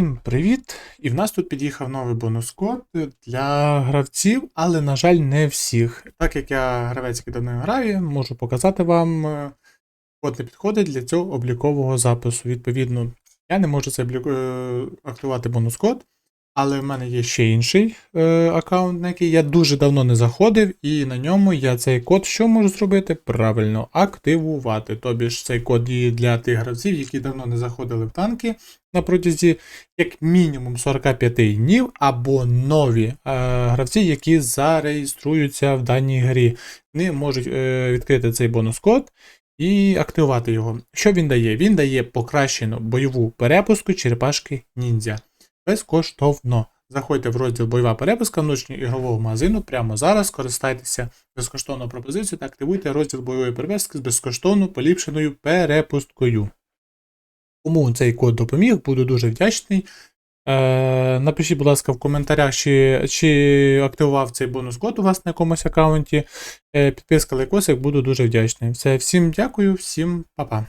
Всім привіт! І в нас тут під'їхав новий бонус-код для гравців, але, на жаль, не всіх. Так як я гравець, який давно граю, можу показати вам. е, Код не підходить для цього облікового запису. Відповідно, я не можу це е, активувати бонус-код, але в мене є ще інший е, аккаунт, на який я дуже давно не заходив, і на ньому я цей код що можу зробити? Правильно, активувати. Тобі ж цей код діє для тих гравців, які давно не заходили в танки на протязі як мінімум 45 днів, або нові е, гравці, які зареєструються в даній грі. Вони можуть е, відкрити цей бонус-код і активувати його. Що він дає? Він дає покращену бойову перепуску черепашки ніндзя. Безкоштовно. Заходьте в розділ бойова перепуска внутрішнього ігрового магазину прямо зараз, користайтеся безкоштовною пропозицією та активуйте розділ бойової перепустки з безкоштовно поліпшеною перепусткою. Кому цей код допоміг, буду дуже вдячний. Е, напишіть, будь ласка, в коментарях, чи, чи активував цей бонус код у вас на якомусь аккаунті. Е, підписка лайкосик, буду дуже вдячний. Все, всім дякую, всім па-па.